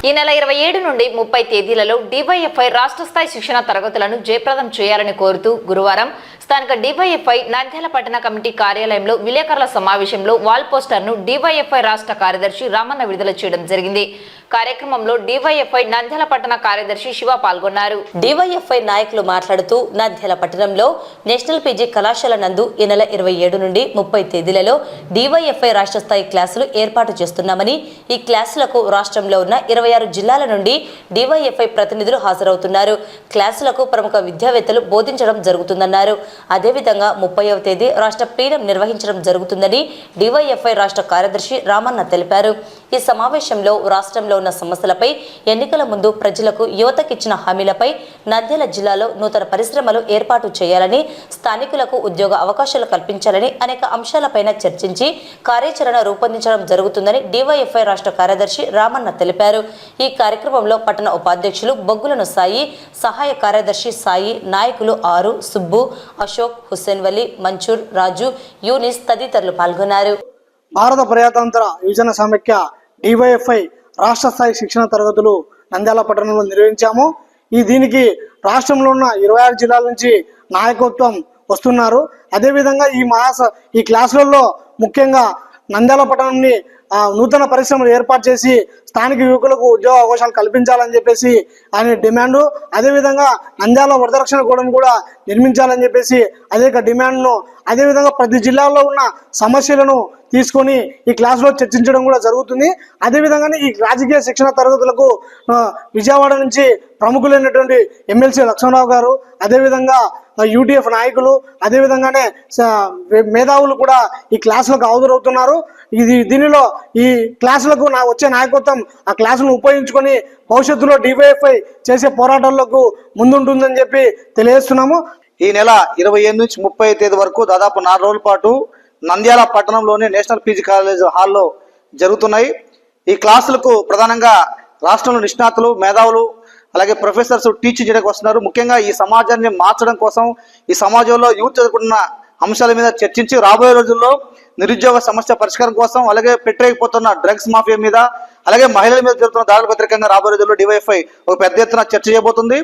ఈ నెల ఇరవై ఏడు నుండి ముప్పై తేదీలలో డివైఎఫ్ఐ రాష్ట్ర స్థాయి శిక్షణ తరగతులను జయప్రదం చేయాలని కోరుతూ గురువారం స్థానిక డివైఎఫ్ఐ నంద్యాల పట్టణ కమిటీ కార్యాలయంలో విలేకరుల సమావేశంలో వాల్ పోస్టర్ను డివైఎఫ్ఐ రాష్ట్ర కార్యదర్శి రామన్న విడుదల చేయడం జరిగింది. కార్యక్రమంలో డివైఎఫ్ఐ నంద్యాల పట్టణ కార్యదర్శి శివ పాల్గొన్నారు. డివైఎఫ్ఐ నాయకులు మాట్లాడుతూ నంద్యాల పట్టణంలో నేషనల్ పీజీ కళాశాల నందు ఈ నెల ఇరవై ఏడు నుండి ముప్పై తేదీలలో డివైఎఫ్ఐ రాష్ట్ర స్థాయి క్లాసులు ఏర్పాటు చేస్తున్నామని ఈ క్లాసులకు రాష్ట్రంలో ఉన్న ఇరవై ఆరు జిల్లాల నుండి డివైఎఫ్ఐ ప్రతినిధులు హాజరవుతున్నారు. క్లాసులకు ప్రముఖ విద్యావేత్తలు బోధించడం జరుగుతుందన్నారు. అదేవిధంగా ముప్పైవ తేదీ రాష్ట్ర ప్లీనం నిర్వహించడం జరుగుతుందని డివైఎఫ్ఐ రాష్ట్ర కార్యదర్శి రామన్న తెలిపారు. ఈ సమావేశంలో రాష్ట్రంలో ఉన్న సమస్యలపై ఎన్నికల ముందు ప్రజలకు యువతకిచ్చిన హామీలపై నంద్యాల జిల్లాలో నూతన పరిశ్రమలు ఏర్పాటు చేయాలని స్థానికులకు ఉద్యోగ అవకాశాలు కల్పించాలని అనేక అంశాలపైన చర్చించి కార్యాచరణ రూపొందించడం జరుగుతుందని డివైఎఫ్ఐ రాష్ట్ర కార్యదర్శి రామన్న తెలిపారు. ఈ కార్యక్రమంలో పట్టణ ఉపాధ్యక్షులు బొగ్గులను సాయి సహాయ కార్యదర్శి సాయి నాయకులు ఆరు సుబ్బు అశోక్ హుస్సేన్ వలి మంచూర్ రాజు యూనిస్ తదితరులు పాల్గొన్నారు. భారత ప్రజాతంత్ర యువజన సమైక్య డివైఎఫ్ఐ రాష్ట్ర స్థాయి శిక్షణ తరగతులు నంద్యాల పట్టణంలో నిర్వహించాము. ఈ దీనికి రాష్ట్రంలో ఉన్న ఇరవై ఆరు జిల్లాల నుంచి నాయకత్వం వస్తున్నారు. అదేవిధంగా ఈ మాస ఈ క్లాసులలో ముఖ్యంగా నంద్యాల పట్టణంని నూతన పరిశ్రమలు ఏర్పాటు చేసి స్థానిక యువకులకు ఉద్యోగ అవకాశాలు కల్పించాలని చెప్పేసి ఆయన డిమాండ్. అదేవిధంగా నంద్యాల వరదరక్షణ గోడను కూడా నిర్మించాలని చెప్పేసి అదే డిమాండ్ను. అదేవిధంగా ప్రతి జిల్లాలో ఉన్న సమస్యలను తీసుకొని ఈ క్లాసులో చర్చించడం కూడా జరుగుతుంది. అదేవిధంగానే ఈ రాజకీయ శిక్షణ తరగతులకు విజయవాడ నుంచి ప్రముఖులైనటువంటి ఎమ్మెల్సీ లక్ష్మణరావు గారు అదేవిధంగా యూటీఎఫ్ నాయకులు అదేవిధంగానే మేధావులు కూడా ఈ క్లాసులకు హాజరవుతున్నారు. ఇది దీనిలో ఈ క్లాసులకు నా వచ్చే నాయకత్వం ఆ క్లాసులను ఉపయోగించుకొని భవిష్యత్తులో డివైఎఫ్ఐ చేసే పోరాటాలకు ముందుంటుందని చెప్పి తెలియజేస్తున్నాము. ఈ నెల ఇరవై ఏడు నుంచి ముప్పై తేదీ వరకు దాదాపు నాలుగు రోజుల పాటు నంద్యాల పట్టణంలోని నేషనల్ పీజీ కాలేజ్ హాల్లో జరుగుతున్నాయి. ఈ క్లాసులకు ప్రధానంగా రాష్ట్రంలో నిష్ణాతులు మేధావులు అలాగే ప్రొఫెసర్స్ టీచింగ్ చేయడానికి వస్తున్నారు. ముఖ్యంగా ఈ సమాజాన్ని మార్చడం కోసం ఈ సమాజంలో యూత్ చదువుకున్న అంశాల మీద చర్చించి రాబోయే రోజుల్లో నిరుద్యోగ సమస్య పరిష్కారం కోసం అలాగే పెట్టలేకపోతున్న డ్రగ్స్ మాఫియా మీద అలాగే మహిళల మీద జరుగుతున్న దాడులకు వ్యతిరేకంగా రాబోయే రోజుల్లో డివైఫై ఒక పెద్ద ఎత్తున చర్చ చేయబోతుంది.